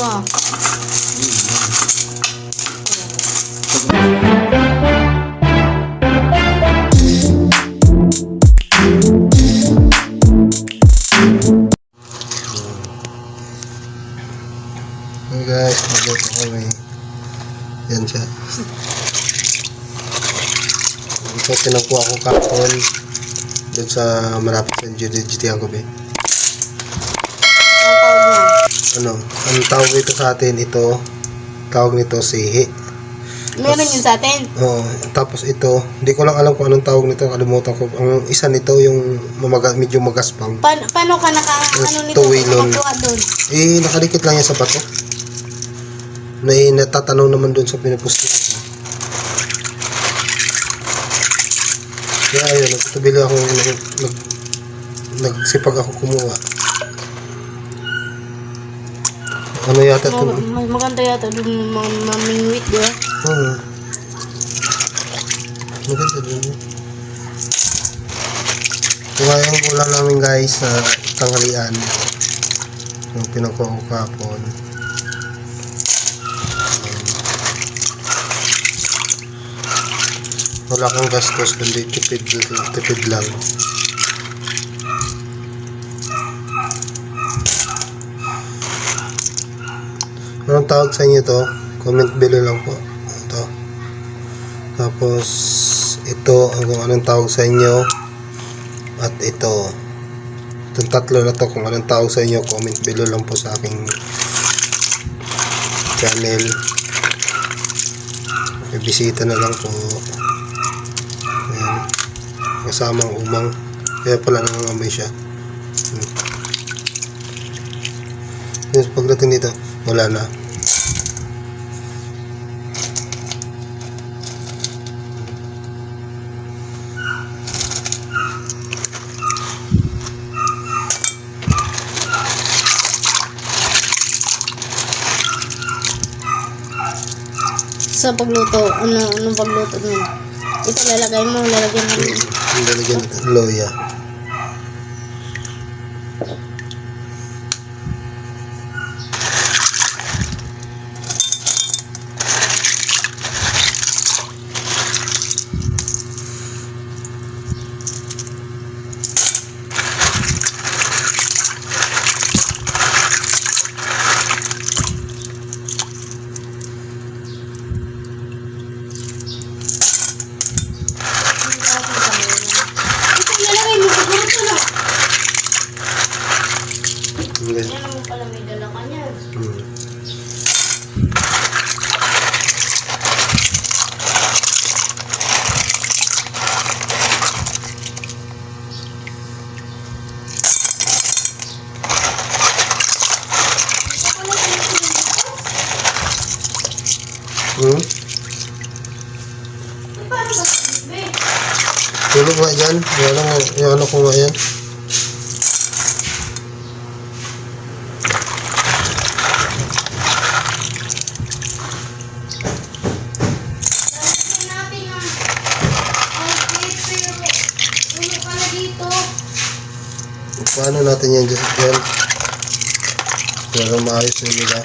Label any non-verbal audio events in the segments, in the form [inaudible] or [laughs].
ah. Hey guys, magluto kami. Yan siya. Ito tinangkuha ko kapon doon sa malapit sa GT ako be. Ano, ang tawag ito sa atin ito, tawag nito sihi. Meron yun sa atin. Oo, tapos ito, hindi ko lang alam kung anong tawag nito, kalimutan ko. Ang isa nito yung mamaga, medyo magaspang. Pa- paano ka naka, ano nito, Tuwilon. nakakuha doon? Eh, nakadikit lang yan sa bato. Na eh, natatanaw naman doon sa pinupustihan ko. Kaya ayun, nagtabili ako, nag, nag, nagsipag ako kumuha. Ano yata ito? Mag- mag- maganda yata ma- mamingwit, di ba? Oo. Maganda din yun. Kaya yung ulam namin guys sa tanghalian. Yung pinakuha ko kahapon. Wala kang gastos kundi tipid, tipid lang. Tawag sa inyo to? Comment below lang po. Ito. Tapos, ito ang kung anong tawag sa inyo. At ito. Itong tatlo na to kung anong tawag sa inyo. Comment below lang po sa aking channel. May bisita na lang po. Ayan. Kasamang umang. Kaya pala nangangamoy siya. Hmm. Pagdating dito, wala na. Sa pagluto, ano, anong pagluto nun? Ito lalagay mo, lalagyan mo. Lalagyan natin, loya. Ito ilalagay mo, siguro ito na. Ang ganyan. Yan mo pala may dala ka niyan. Hmm. Hmm? Paano ba ito, be? Tulog nga dyan. Yung ano, yung ano ko nga yan. Ang pero. Paano natin yan dyan? yan? Para maayos na nila.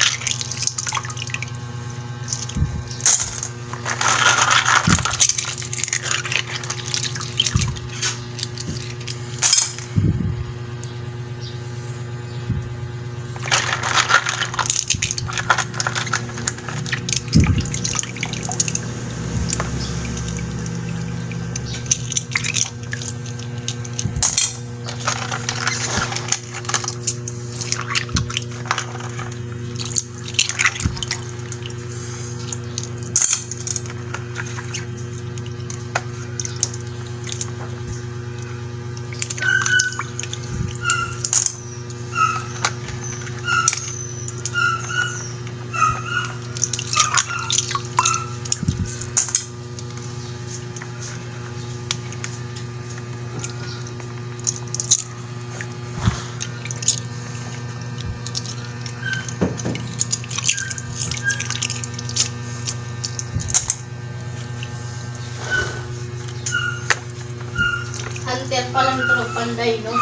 Hunter pala nito ng panday, no?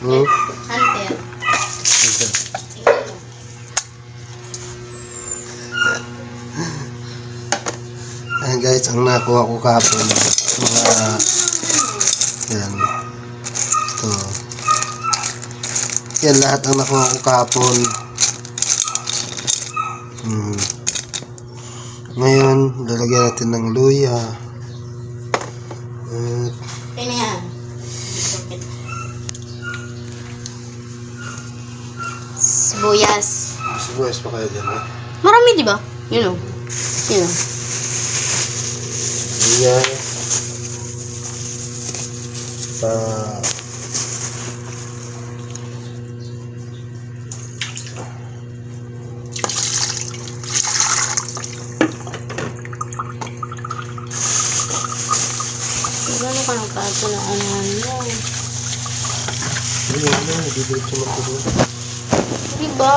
Hmm? Hunter. Okay. Tingnan mo. Yan guys, ang nakuha ko kahapon. Mga, yan. Ito. Yan lahat ang nakuha ko kahapon. Hmm. Ngayon, lalagyan natin ng luya. At Kaya. Sibuyas. sibuyas pa kayo dyan, eh. Marami, di ba? Yun o. Yun o. Luya. Pa... Gano'n ka ng kaso na ano mo. Didiretso mo ko doon. Di ba?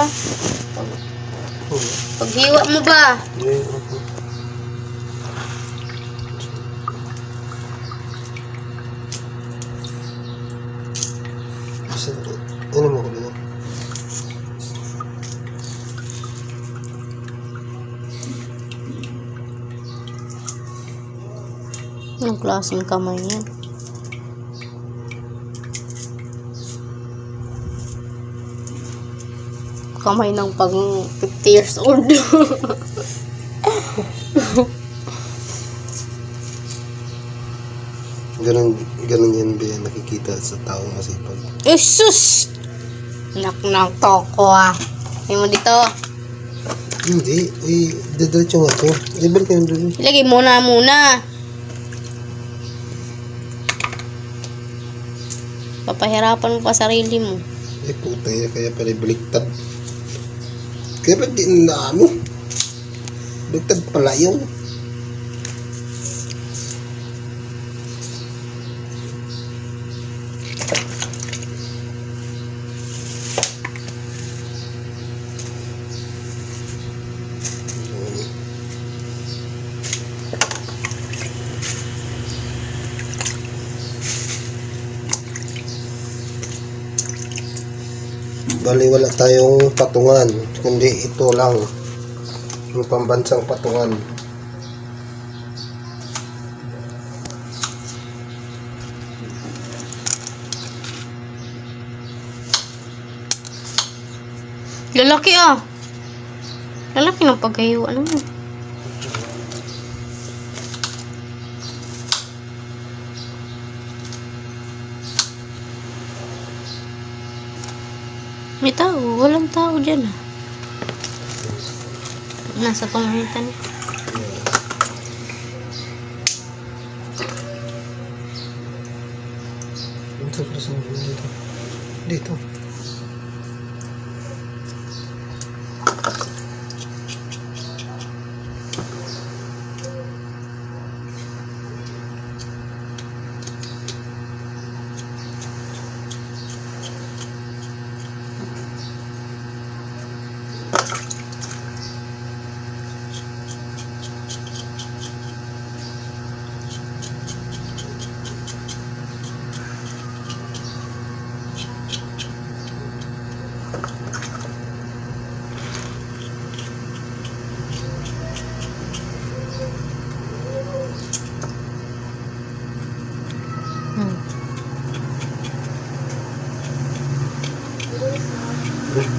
Oo. Paghiwa mo ba? Yan, Anong klaseng kamay yan? Kamay ng pag 50 years old. [laughs] Ganun, ganun yan ba yan nakikita sa taong masipag. Jesus! Nak to ko ah. Ay mo dito. Hindi, eh, didiretso nga to. Ibalik yung doon. Ilagay muna muna. Papahirapan mo pa sarili mo. Eh, puta yan, kaya pala baliktad. Kaya ba di na ano? Baliktad pala yun. Bali wala tayong patungan, kundi ito lang. Yung pambansang patungan. Lalaki ah. Lalaki ng pagkayo. Ano mo? May tao. Walang tao dyan ah. Nasa. Dito, presen dito. Dito.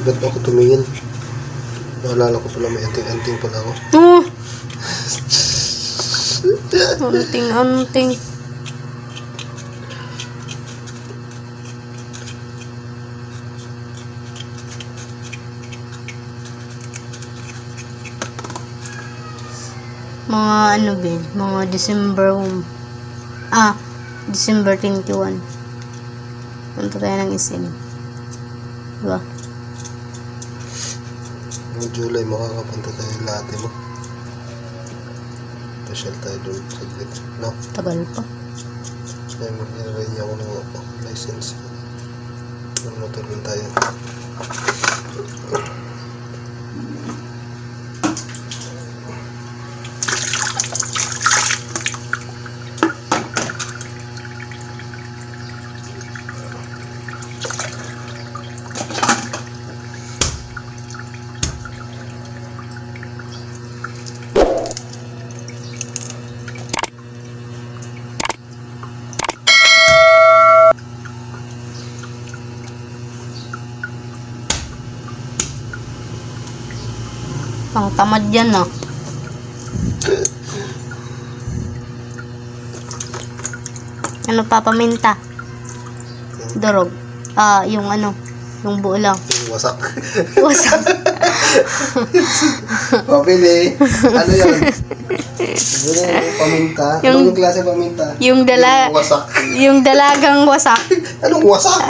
Ba't ako tumingin? Naalala ko pala may anting-anting pala ako. Oh! [laughs] Anting, anting. Mga ano bin, mga December um, ah, December 21. Punta tayo ng isim. Diba? Noong July, makakapunta tayo lahat mo. Pasyal tayo doon saglit. No? Tagal pa. Kaya mag-renew ako ng license. Ng motor din tayo. Pang tamad yan ah. Ano pa paminta? Durog. Ah, yung ano, yung buo lang. Wasak. Wasak. [laughs] Pabili. Ano yun? Yung paminta? Yung- Anong klase paminta? Yung dala, Yung wasak. yung dalagang wasak. Anong wasak?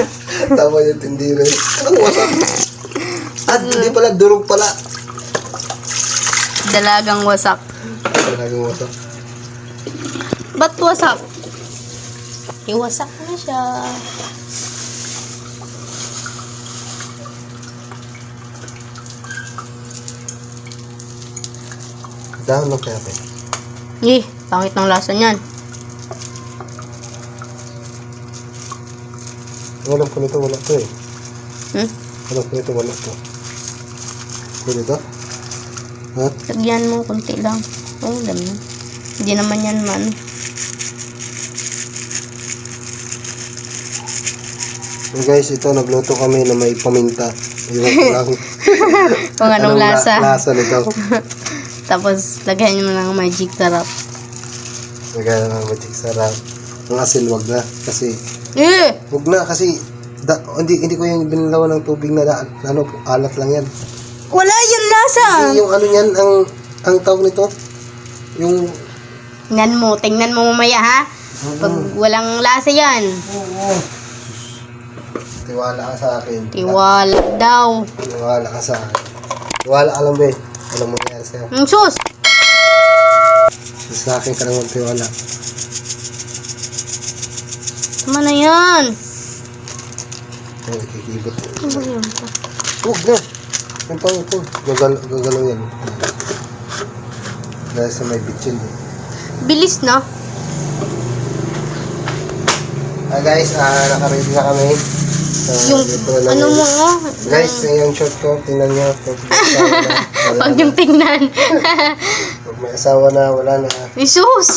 [laughs] Tama yung tindire. Anong wasak? At hindi pala, durog pala. Dalagang wasak. Talagang wasak. Ba't wasak? Iwasak na siya. Dahon ng kape. Eh, pangit ng lasa niyan. Alam ko nito, wala to eh. Hmm? Alam ko nito, wala to. Pwede to? Ha? Lagyan mo konti lang. Oh, na. Hindi naman yan man. So guys, ito nagluto kami na may paminta. Iwan ko lang. [laughs] Kung anong, la- lasa. lasa nito. [laughs] Tapos, lagyan mo ng magic sarap. Nagaya ng magic sarap. Ang asin wag na. Kasi, Eh! wag na kasi da, hindi hindi ko yung binalawan ng tubig na da, ano, alat lang yan. Wala yung lasa! Kasi yung ano yan, ang ang tawag nito, yung Tingnan mo, tingnan mo mamaya ha. Pag walang lasa yan, Oo. Tiwala ka sa akin. tiwala daw. Tiwala ka sa akin. Tiwala ka lang, be. Alam mo nangyari sa'yo. Ang sus! Sa akin ka naman tiwala. Tama na yan. Ay, kikibot. Ano ba yun? Huwag na. Yung pang ito. Gagal, gagalaw yan. Dahil sa may bitchin. Bilis na. Ah guys, ah, nakaready na kami. So, Yung, ito na ano yun. mo oh. Guys, yung short ko, tingnan nyo. Pag may asawa na, [laughs] wala Pag na. yung tingnan. [laughs] Pag may asawa na, wala na. Isus!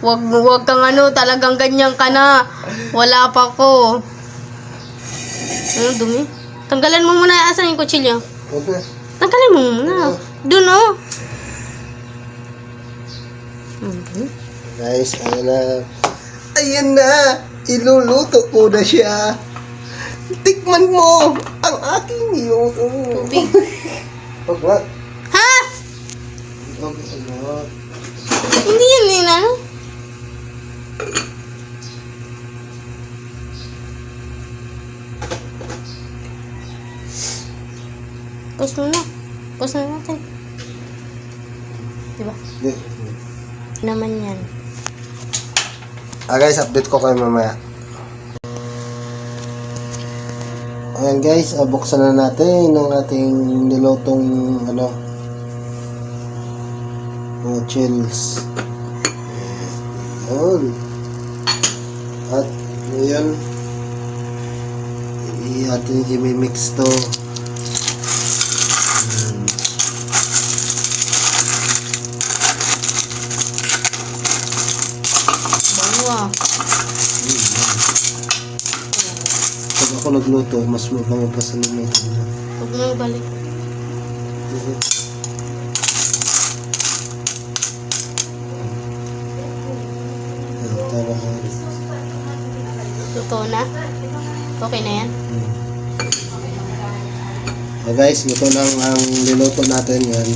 Wag, wag kang ano, talagang ganyan ka na. Wala pa ko. Ano, dumi? Tanggalan mo muna. Asan yung kutsilyo? Na. Tanggalin mo muna. Doon oh. Mhm. Guys, ayan na. Ayan na! Iluluto ko na siya. Tikman mo ang aking niyoto. Tubig. [laughs] Huwag nga. Ha? Hindi yan din Pause mo na. Pause na natin. Diba? Hindi. Naman yan. Ah guys, update ko kayo mamaya. Ayan guys, ah, buksan na natin ang ating nilutong ano mga chills. Ayan. At ngayon, i-ating i-mix to. Ayan. Bango ah. Pag nagluto, mas mabango pa sa niya. Huwag mo ka. Totoo na? Okay na yan? Ah, guys, ito lang ang niluto natin yan.